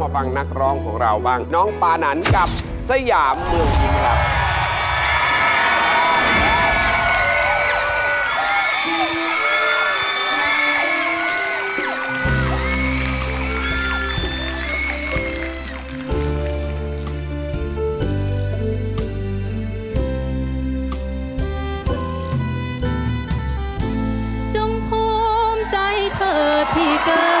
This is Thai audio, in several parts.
มาฟังนักร้องของเราบ้าง น้องปานันกับสยามเมืองยิ้มครับจงภูมิใจเธอที่เกิด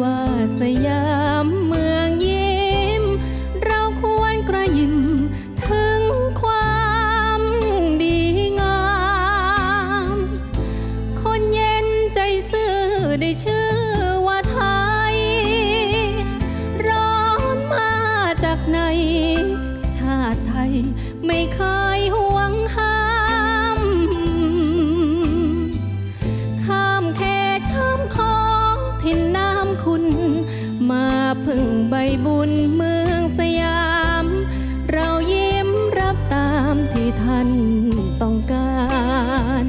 ว่าสยามเมืองยิ้ม เราควรกระยิมถึงความดีงาม คนเย็นใจซื่อได้ชื่อว่าไทย ร้อนมาจากไหน ชาติไทยไม่เคย คุณ มาพึ่งใบบุญเมืองสยาม เรายิ้มรับตามที่ท่านต้องการ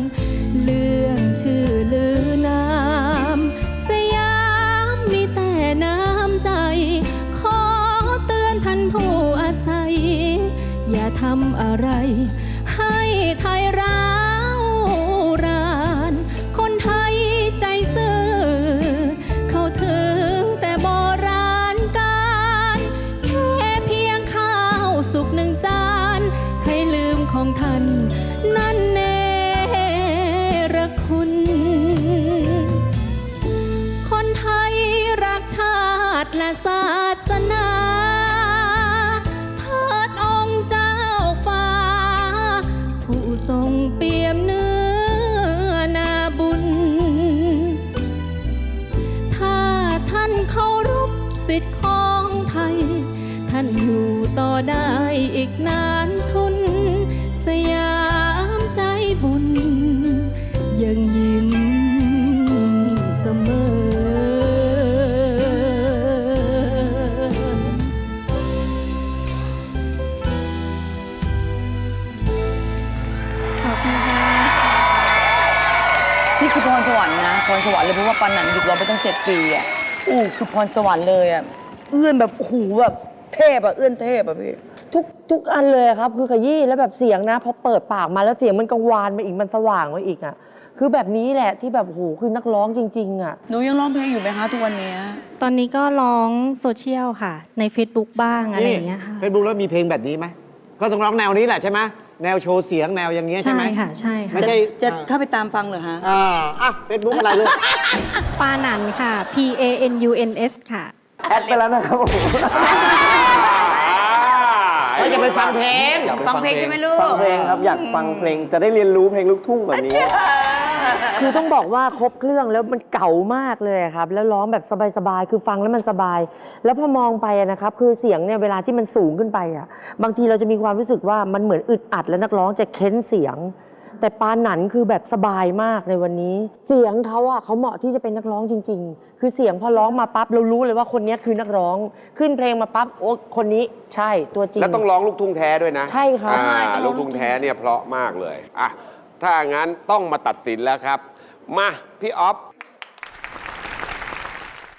เรื่องชื่อลือนามสยามมีแต่น้ำใจ ขอเตือนท่านผู้อาศัย อย่าทำอะไรให้ไทย ของท่านนั่นเนรคุณ คนไทยรักชาติและศาสนาเทิดองค์เจ้าฟ้า ผู้ทรงเปี่ยมเนื้อนาบุญ ถ้าท่านเคารพสิทธิ์ของไทย ท่านอยู่ต่อได้อีกนานทุน คือพรสวรรค์นะพรสวรรค์เลยเพราะว่าปันหนันหยุดร้องไปตั้งเจ็ดปีอะอู้คือพรสวรรค์เลยอะเอื้อนแบบโอ้โหแบบเทพอะเอื้อนเทพอะพี่ ทุกทุกอันเลยครับ คือขยี้แล้วแบบเสียงนะพอเปิดปากมาแล้วเสียงมันกังวานมาอีกมันสว่างมาอีกอะคือแบบนี้แหละที่แบบโอ้โหคือนักร้องจริง ๆ อะ หนูยังร้องเพลงอยู่ไหมคะทุกวันเนี้ยตอนนี้ก็ร้องโซเชียลค่ะ ใน Facebook บ้างอะไรอย่างเงี้ยค่ะ เฟซบุ๊กแล้วมีเพลงแบบนี้ไหมก็ต้องร้องแนวนี้แหละใช่ไหม แนวโชว์เสียงแนวอย่างเงี้ยใช่ใช่ไหม ค่ะ ใช่ค่ะไม่ใช่จะเข้าไปตามฟังเหรอฮะ อ่าอะเฟซบุ๊กอะไรลูกปานันค่ะ P A N U N S ค่ะ แอดไปแล้วนะครับผมไม่จะไปฟังเพลง ฟังเพลงใช่ไหมลูกฟังเพลงครับ อยากฟังเพลงจะได้เรียนรู้เพลงลูกทุ่งแบบนี้ คือต้องบอกว่าครบเครื่องแล้วมันเก่ามากเลยอะครับ แล้วร้องแบบสบายๆคือฟังแล้วมันสบาย แล้วพอมองไปอะนะครับ คือเสียงเนี่ยเวลาที่มันสูงขึ้นไปอะบางทีเราจะมีความรู้สึกว่ามันเหมือนอึดอัดแล้วนักร้องจะเค้นเสียง แต่ปานหนันคือแบบสบายมากในวันนี้ เสียงเขาอะเขาเหมาะที่จะเป็นนักร้องจริง ๆ คือเสียงพอร้องมาปั๊บเรารู้เลยว่าคนเนี้ยคือนักร้องขึ้นเพลงมาปั๊บโอ้คนนี้ใช่ตัวจริง แล้วต้องร้องลูกทุ่งแท้ด้วยนะใช่ครับ อ่า ใช่ต้องร้ลูองกทุ่งแท้เนี่ยเพราะมากเลย อะ ถ้างั้นต้องมาตัดสินแล้วครับ มา พี่ออฟ